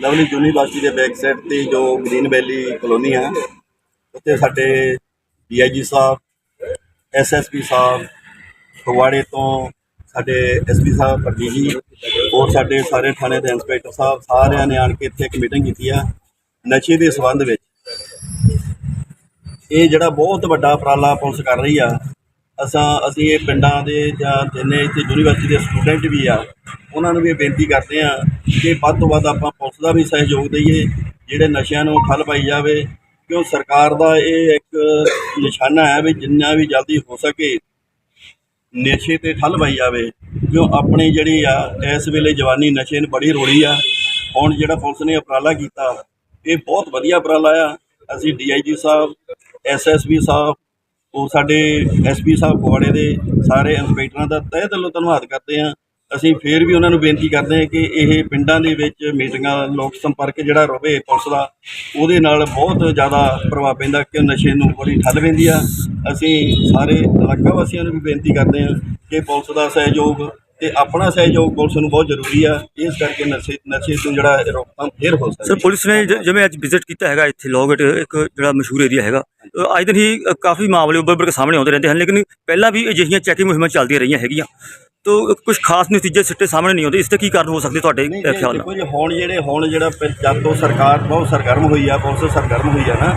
Lovely University ਦੇ back side ਤੇ ਜੋ ਗ੍ਰੀਨ ਵੈਲੀ ਕਲੋਨੀ ਹੈ ਉੱਥੇ ਸਾਡੇ ਡੀਆਈਜੀ ਸਾਹਿਬ ਐਸਐਸਪੀ ਸਾਹਿਬ, ਫਗਵਾੜੇ ਤੋਂ ਸਾਡੇ ਐਸਪੀ ਸਾਹਿਬ ਪੱਟੀ ਜੀ ਹੋਰ ਸਾਡੇ ਸਾਰੇ ਥਾਣੇ ਦੇ ਇੰਸਪੈਕਟਰ ਸਾਹਿਬ ਸਾਰਿਆਂ ਨੇ ਆਣ ਕੇ ਇੱਥੇ ਇੱਕ ਮੀਟਿੰਗ ਕੀਤੀ ਆ, ਨਸ਼ੇ ਦੇ ਸੰਬੰਧ ਵਿੱਚ। ਇਹ ਜਿਹੜਾ ਬਹੁਤ ਵੱਡਾ ਉਪਰਾਲਾ ਪੁਲਿਸ ਕਰ ਰਹੀ ਆ ਅਸਾਂ, ਅਸੀਂ ਇਹ ਪਿੰਡਾਂ ਦੇ ਜਾਂ ਜਿੰਨੇ ਇੱਥੇ ਯੂਨੀਵਰਸਿਟੀ ਦੇ ਸਟੂਡੈਂਟ ਵੀ ਆ, ਉਹਨਾਂ ਨੂੰ ਵੀ ਇਹ ਬੇਨਤੀ ਕਰਦੇ ਆ ਕਿ ਵੱਧ ਤੋਂ ਵੱਧ ਆਪਾਂ ਪੁਲਿਸ ਦਾ ਵੀ ਸਹਿਯੋਗ ਦਈਏ, ਜਿਹੜੇ ਨਸ਼ਿਆਂ ਨੂੰ ਠੱਲ ਪਾਈ ਜਾਵੇ, ਕਿਉਂ ਸਰਕਾਰ ਦਾ ਇਹ ਇੱਕ ਨਿਸ਼ਾਨਾ ਹੈ ਵੀ ਜਿੰਨਾ ਵੀ ਜਲਦੀ ਹੋ ਸਕੇ ਨਸ਼ੇ ਤੇ ਠੱਲ ਪਾਈ ਜਾਵੇ, ਕਿਉਂ ਆਪਣੀ ਜਿਹੜੀ ਆ, ਇਸ ਵੇਲੇ ਜਵਾਨੀ ਨਸ਼ੇ ਨੂੰ ਬੜੀ ਰੋੜੀ ਆ, ਹੁਣ ਜਿਹੜਾ ਪੁਲਿਸ ਨੇ ਉਪਰਾਲਾ ਕੀਤਾ, ਇਹ ਬਹੁਤ ਵਧੀਆ ਉਪਰਾਲਾ ਆ, ਅਸੀਂ ਡੀਆਈਜੀ ਸਾਹਿਬ ਐਸਐਸਪੀ ਸਾਹਿਬ ਉਹ ਸਾਡੇ ਐਸਪੀ ਸਾਹਿਬ ਫਗਵਾੜੇ ਦੇ ਸਾਰੇ ਇੰਸਪੈਕਟਰਾਂ ਦਾ ਤਹਿ ਦਿਲੋਂ ਧੰਨਵਾਦ ਕਰਦੇ ਹਾਂ। ਅਸੀਂ ਫੇਰ ਵੀ ਉਹਨਾਂ ਨੂੰ ਬੇਨਤੀ ਕਰਦੇ ਹਾਂ ਕਿ ਇਹ ਪਿੰਡਾਂ ਦੇ ਵਿੱਚ ਮੀਟਿੰਗਾਂ, ਲੋਕ ਸੰਪਰਕ ਜਿਹੜਾ ਰਵੇ ਪੁਲਿਸ ਦਾ, ਉਹਦੇ ਨਾਲ ਬਹੁਤ ਜ਼ਿਆਦਾ ਪ੍ਰਭਾਵ ਪੈਂਦਾ ਕਿ ਨਸ਼ੇ ਨੂੰ ਬੜੀ ਠੱਲ ਪੈਂਦੀ ਆ। ਅਸੀਂ ਸਾਰੇ ਇਲਾਕਾ ਵਾਸੀਆਂ ਨੂੰ ਵੀ ਬੇਨਤੀ ਕਰਦੇ ਹਾਂ ਕਿ ਪੁਲਿਸ ਦਾ ਸਹਿਯੋਗ ਤੇ ਆਪਣਾ ਸਹਿਯੋਗ ਪੁਲਿਸ ਨੂੰ ਬਹੁਤ ਜ਼ਰੂਰੀ ਆ। ਇਸ ਕਰਕੇ ਨਸ਼ੇ ਨਸ਼ੇ ਤੋਂ ਜਿਹੜਾ ਰੋਕਥਾਮ ਫੇਰ ਹੋ ਸਰ ਸਕਦੀ ਪੁਲਿਸ ਨੇ ਜ- ਜਿਵੇਂ ਅੱਜ ਵਿਜ਼ਿਟ ਕੀਤਾ ਹੈਗਾ ਇੱਥੇ ਲੋਗਟ ਇੱਕ ਜਿਹੜਾ ਮਸ਼ਹੂਰ ਏਰੀਆ ਹੈਗਾ ਅ, ਅੱਜ ਦਿਨ ਹੀ ਅ, ਕਾਫੀ ਮਾਮਲੇ ਉੱਭਰ ਉੱਭਰ ਕੇ ਸਾਹਮਣੇ ਆਉਂਦੇ ਰਹਿੰਦੇ ਹਨ ਲੇਕਿਨ ਪਹਿਲਾਂ ਵੀ ਅਜਿਹੀਆਂ ਚੈਕਿੰਗ ਮੁਹਿੰਮਾਂ ਚੱਲਦੀਆਂ ਰਹੀਆਂ ਹੈਗੀਆਂ। ਤੋ ਕੁਝ ਖਾਸ ਨਤੀਜੇ ਸਿੱਟੇ ਸਾਹਮਣੇ ਨਹੀਂ ਆਉਂਦੇ ਇਸ ਤੇ ਕੀ ਕਾਰਨ ਹੋ ਸਕਦੇ ਤੁਹਾਡੇ ਨਹੀਂ ਅ, ਜੀ, ਖਿਆਲ ਦੇਖੋ ਨਾਲ ਜੀ ਹੁਣ ਜਿਹੜੇ ਹੁਣ ਜਿਹੜਾ ਪ- ਜਦ ਤੋਂ ਸਰਕਾਰ ਬਹੁਤ ਸਰਗਰਮ ਹੋਈ ਆ ਪੁਲਿਸ ਸਰਗਰਮ ਹੋਈ ਆ ਨਾ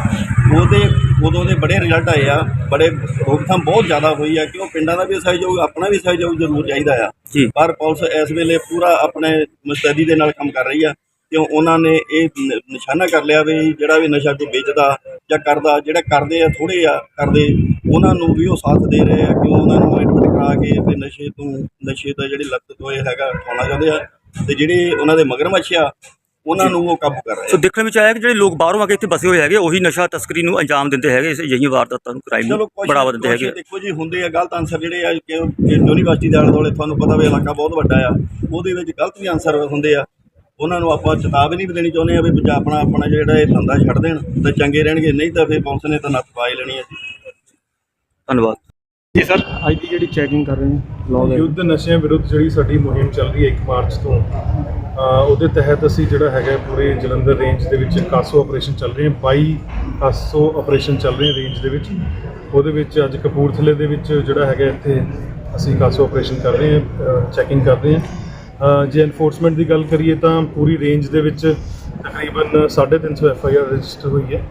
ਉਹਦੇ ਉਦੋਂ ਦੇ ਬੜੇ ਰਿਜ਼ਲਟ ਆਏ ਆ ਬੜੇ ਰੋਕਥਾਮ ਬਹੁਤ ਜ਼ਿਆਦਾ ਹੋਈ ਆ ਕਿ ਉਹ ਪਿੰਡਾਂ ਦਾ ਵੀ ਸਹਿਯੋਗ ਆਪਣਾ ਵੀ ਸਹਿਯੋਗ ਜ਼ਰੂਰ ਚਾਹੀਦਾ ਆ। ਜੀ। ਪਰ ਪੁਲਿਸ ਇਸ ਵੇਲੇ ਪੂਰਾ ਆਪਣੇ ਮੁਸਤੈਦੀ ਦੇ ਨਾਲ ਕੰਮ ਕਰ ਰਹੀ ਆ ਕਿਉਂ ਉਹਨਾਂ ਨੇ ਇਹ ਨ- ਨਿਸ਼ਾਨਾ ਕਰ ਲਿਆ ਵੀ ਜਿਹੜਾ ਵੀ ਨਸ਼ਾ ਕੋਈ ਵੇਚਦਾ ਜਾਂ ਕਰਦਾ ਜਿਹੜਾ ਕਰਦੇ ਆ ਥੋੜੇ ਆ ਕਰਦੇ ਉਹਨਾਂ ਨੂੰ ਵੀ ਉਹ ਸਾਥ ਦੇ ਰਹੇ ਆ ਕਿਉਂ ਉਹਨਾਂ ਨੂੰ ਐਡਮਿਟ ਕਰਾ ਕੇ ਤੇ ਨਸ਼ੇ ਤੋਂ ਨਸ਼ੇ ਦਾ ਜਿਹੜੀ ਲੱਤ ਤੋਂ ਇਹ ਹੈਗਾ ਉਠਾਉਣਾ ਚਾਹੁੰਦੇ ਆ ਤੇ ਜਿਹੜੇ ਉਹਨਾਂ ਦੇ ਮਗਰਮੱਛ ਆ ਉਹਨਾਂ ਨੂੰ ਉਹ ਕਾਬੂ ਕਰ ਰਹੇ ਸੋ ਦੇਖਣ ਵਿੱਚ ਆਇਆ ਕਿ ਜਿਹੜੇ ਲੋਕ ਬਾਹਰੋਂ ਆ ਕੇ ਇੱਥੇ ਬਸੇ ਹੋਏ ਹੈਗੇ ਉਹੀ ਨਸ਼ਾ ਤਸਕਰੀ ਨੂੰ ਅੰਜਾਮ ਦਿੰਦੇ ਹੈਗੇ ਇਸ ਅਜਿਹੀਆਂ ਵਾਰਦਾਤਾਂ ਨੂੰ ਕ੍ਰਾਈਮ ਨੂੰ ਬੜਾਵਾ ਦਿੰਦੇ ਹੈਗੇ ਦੇਖੋ ਜੀ ਹੁੰਦੇ ਆ ਗਲਤ ਆਨਸਰ ਜਿਹੜੇ ਆ ਕਿ ਯੂਨੀਵਰਸਿਟੀ ਦੇ ਆਲੇ ਦੁਆਲੇ ਤੁਹਾਨੂੰ ਪਤਾ ਵੀ ਇਲਾਕਾ ਬਹੁਤ ਵੱਡਾ ਆ ਉਹਦੇ ਵਿੱਚ ਗਲਤ ਵੀ ਆਨਸਰ ਹੁੰਦੇ ਆ। ਉਹਨਾਂ ਨੂੰ ਆਪਾਂ ਚੇਤਾਵਨੀ ਵੀ ਦੇਣੀ ਚਾਹੁੰਦੇ ਆ ਵੀ ਬੱਚਾ ਆਪਣਾ ਆਪਣਾ ਜਿਹੜਾ ਇਹ ਧੰਦਾ ਛੱਡ ਦੇਣ ਤੇ ਚੰਗੇ ਰਹਿਣਗੇ ਨਹੀਂ ਤਾਂ ਫਿਰ ਪੁਲਿਸ ਨੇ ਤਾਂ ਨੱਥ ਪਾ ਹੀ ਲੈਣੀ ਆ ਜੀ। ਧੰਨਵਾਦ। ਜੀ ਸਰ ਅੱਜ ਦੀ ਜਿਹੜੀ ਚੈਕਿੰਗ ਕਰ ਰਹੇ ਨੇ ਲੌਗ ਯੁੱਧ ਨਸ਼ਿਆਂ ਵਿਰੁੱਧ ਜਿਹੜੀ ਸਾਡੀ ਮੁਹਿੰਮ ਚੱਲ ਰਹੀ ਹੈ 1 ਮਾਰਚ ਤੋਂ ਉਹਦੇ ਤਹਿਤ ਅਸੀਂ ਜਿਹੜਾ ਹੈਗਾ ਪੂਰੇ ਜਲੰਧਰ ਰੇਂਜ ਦੇ ਵਿੱਚ ਕਾਸੋ ਆਪਰੇਸ਼ਨ ਚੱਲ ਰਹੇ ਹੈ 22 ਕਾਸੋ ਆਪਰੇਸ਼ਨ ਚੱਲ ਰਹੇ ਰੇਂਜ ਦੇ ਵਿੱਚ। ਉਹਦੇ ਵਿੱਚ ਅੱਜ ਕਪੂਰਥਲੇ ਦੇ ਵਿੱਚ ਜਿਹੜਾ ਹੈਗਾ ਇੱਥੇ ਅਸੀਂ ਕਾਸੋ ਆਪਰੇਸ਼ਨ ਕਰ ਰਹੇ ਹਾਂ ਚੈਕਿੰਗ ਕਰ ਰਹੇ ਹਾਂ। ਜੇ ਐਨਫੋਰਸਮੈਂਟ ਦੀ ਗੱਲ ਕਰੀਏ ਤਾਂ ਪੂਰੀ ਰੇਂਜ ਦੇ ਵਿੱਚ ਤਕਰੀਬਨ 350 ਐਫ ਆਈ ਆਰ ਰਜਿਸਟਰ ਹੋਈ ਹੈ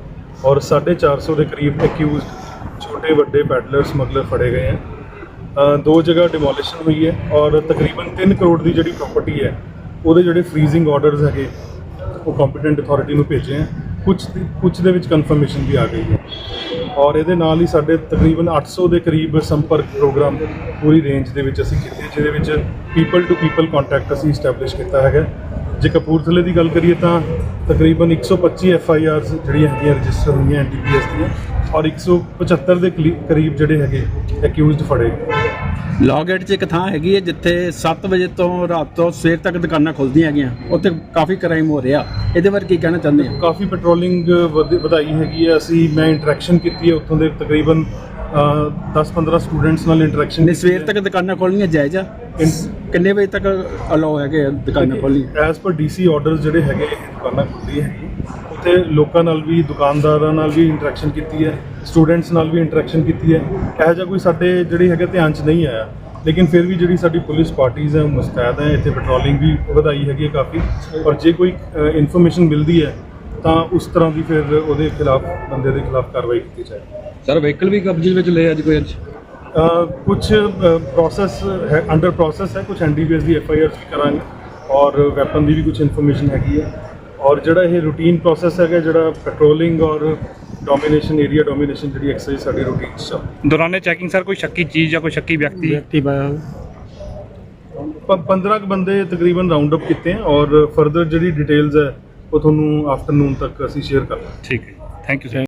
ਔਰ 450 ਦੇ ਕਰੀਬ ਅਕਿਊਜ਼ਡ ਛੋਟੇ ਵੱਡੇ ਪੈਡਲਰ ਸਮਗਲਰ ਫੜੇ ਗਏ ਹੈ। ਦੋ ਜਗ੍ਹਾ ਡਿਮੋਲੀਸ਼ਨ ਹੋਈ ਹੈ ਔਰ ਤਕਰੀਬਨ 3 ਕਰੋੜ ਦੀ ਜਿਹੜੀ ਪ੍ਰਾਪਰਟੀ ਹੈ ਉਹਦੇ ਜਿਹੜੇ ਫ੍ਰੀਜ਼ਿੰਗ ਆਰਡਰਸ ਹੈਗੇ, ਉਹ ਕੰਪੀਟੈਂਟ ਅਥਾਰਟੀ ਨੂੰ ਭੇਜੇ ਹੈ। ਕੁਝ ਕੁਝ ਦੇ ਵਿੱਚ ਕਨਫਰਮੇਸ਼ਨ ਵੀ ਆ ਗਈ ਹੈ। ਔਰ ਇਹਦੇ ਨਾਲ ਹੀ ਸਾਡੇ ਤਕਰੀਬਨ 800 ਦੇ ਕਰੀਬ ਸੰਪਰਕ ਪ੍ਰੋਗਰਾਮ ਪੂਰੀ ਰੇਂਜ ਦੇ ਵਿੱਚ ਅਸੀਂ ਕੀਤੇ, ਜਿਹਦੇ ਵਿੱਚ ਪੀਪਲ ਟੂ ਪੀਪਲ ਕੰਟੈਕਟ ਅਸੀਂ ਸਟੈਬਲਿਸ਼ ਕੀਤਾ ਹੈਗਾ ਜੇ ਕਪੂਰਥਲੇ ਦੀ ਗੱਲ ਕਰੀਏ ਤਾਂ ਤਕਰੀਬਨ 125 ਐਫ ਆਈ ਆਰਸ ਜਿਹੜੀਆਂ ਹੈਗੀਆਂ ਰਜਿਸਟਰ ਹੋਈਆਂ ਐਨ ਟੀ ਪੀ ਐਸ ਦੀਆਂ, ਔਰ 175 ਦੇ ਕਲੀ- ਕਰੀਬ ਜਿਹੜੇ ਹੈਗੇ ਅਕਿਊਜ਼ਡ ਫੜੇ ਲੌਗੇਟ 'ਚ ਇੱਕ ਥਾਂ ਹੈਗੀ ਹੈ ਜਿੱਥੇ 7 ਵਜੇ ਤੋਂ ਰਾਤ ਤੋਂ ਸਵੇਰ ਤੱਕ ਦੁਕਾਨਾਂ ਖੁੱਲਦੀਆਂ ਹੈਗੀਆਂ। ਉੱਥੇ ਕਾਫੀ ਕ੍ਰਾਈਮ ਹੋ ਰਿਹਾ। ਇਹਦੇ ਬਾਰੇ ਕੀ ਕਹਿਣਾ ਚਾਹੁੰਦੇ ਆ ਕਾਫੀ ਪੈਟਰੋਲਿੰਗ ਵਧ- ਵਧਾਈ ਹੈਗੀ ਹੈ। ਅਸੀਂ ਮੈਂ ਇੰਟਰੈਕਸ਼ਨ ਕੀਤੀ ਹੈ ਉੱਥੋਂ ਦੇ ਤਕਰੀਬਨ 10-15 ਸਟੂਡੈਂਟਸ ਨਾਲ ਇੰਟਰੈਕਸ਼ਨ ਨਹੀਂ ਸਵੇਰ ਤੱਕ ਦੁਕਾਨਾਂ ਖੋਲਣੀਆਂ ਜਾਇਜ਼ ਆ? ਕਿੰਨੇ ਵਜੇ ਤੱਕ ਅਲਾਉ ਹੈਗੇ ਆ ਦੁਕਾਨਾਂ ਖੋਲ੍ਹਣੀਆਂ? ਐਸ ਪਰ ਡੀਸੀ ਆਰਡਰਸ ਜਿਹੜੇ ਹੈਗੇ ਇਹ ਦੁਕਾਨਾਂ ਖੁੱਲ੍ਹੀਆਂ ਹੈਗੀ ਉੱਥੇ ਲੋਕਾਂ ਨਾਲ ਵੀ ਦੁਕਾਨਦਾਰਾਂ ਨਾਲ ਵੀ ਇੰਟਰੈਕਸ਼ਨ ਕੀਤੀ ਹੈ ਸਟੂਡੈਂਟਸ ਨਾਲ ਵੀ ਇੰਟਰੈਕਸ਼ਨ ਕੀਤੀ ਹੈ। ਇਹੋ ਜਿਹਾ ਕੋਈ ਸਾਡੇ ਜਿਹੜੀ ਹੈਗੇ ਧਿਆਨ 'ਚ ਨਹੀਂ ਆਇਆ। ਲੇਕਿਨ ਫਿਰ ਵੀ ਜਿਹੜੀ ਸਾਡੀ ਪੁਲਿਸ ਪਾਰਟੀਆਂ ਹੈ ਮੁਸਤੈਦ ਹੈ ਇੱਥੇ ਪੈਟਰੋਲਿੰਗ ਵੀ ਵਧਾਈ ਹੈਗੀ ਹੈ ਕਾਫੀ। ਔਰ ਜੇ ਕੋਈ ਇਨਫੋਰਮੇਸ਼ਨ ਮਿਲਦੀ ਹੈ ਤਾਂ ਉਸ ਤਰ੍ਹਾਂ ਦੀ ਫਿਰ ਉਹਦੇ ਖਿਲਾਫ ਬੰਦੇ ਦੇ ਖਿਲਾਫ ਕਾਰਵਾਈ ਕੀਤੀ ਜਾਏ ਸਰ ਵਹੀਕਲ ਵੀ ਕਬਜ਼ੇ ਵਿੱਚ ਲਏ ਅੱਜ ਕੋਈ ਅੱਜ? ਕੁਝ ਪ੍ਰੋਸੈਸ ਹੈ ਅੰਡਰ ਪ੍ਰੋਸੈਸ ਹੈ ਕੁਝ ਐਨਡੀਪੀਐਸ ਦੀ ਐਫਆਈਆਰਸ ਵੀ ਕਰਾਂਗੇ। ਔਰ ਵੈਪਨ ਦੀ ਵੀ ਕੁਝ ਇਨਫੋਰਮੇਸ਼ਨ ਹੈਗੀ ਹੈ। ਔਰ ਜਿਹੜਾ ਇਹ ਰੂਟੀਨ ਪ੍ਰੋਸੈਸ ਹੈਗਾ ਜਿਹੜਾ ਪੈਟਰੋਲਿੰਗ ਔਰ ਡੋਮੀਨੇਸ਼ਨ ਏਰੀਆ ਡੋਮੀਨੇਸ਼ਨ ਜਿਹੜੀ ਐਕਸਰਸਾਈਜ਼ ਸਾਡੀ ਰੂਟੀਨ ਚ ਚੱਲ ਦੌਰਾਨੇ ਚੈਕਿੰਗ ਸਰ ਕੋਈ ਸ਼ੱਕੀ ਚੀਜ਼ ਜਾਂ ਕੋਈ ਸ਼ੱਕੀ ਵਿਅਕਤੀ? ਵਿਅਕਤੀ ਬਾਇਆ ਪ- 15 ਕੁ ਬੰਦੇ ਤਕਰੀਬਨ ਰਾਉਂਡ ਅਪ ਕੀਤੇ ਹੈ ਔਰ ਫਰਦਰ ਜਿਹੜੀ ਡਿਟੇਲਸ ਹੈ ਉਹ ਤੁਹਾਨੂੰ ਆਫਟਰਨੂਨ ਤੱਕ ਅਸੀਂ ਸ਼ੇਅਰ ਕਰਾਂਗੇ ਠੀਕ ਹੈ ਥੈਂਕ ਯੂ ਸਰ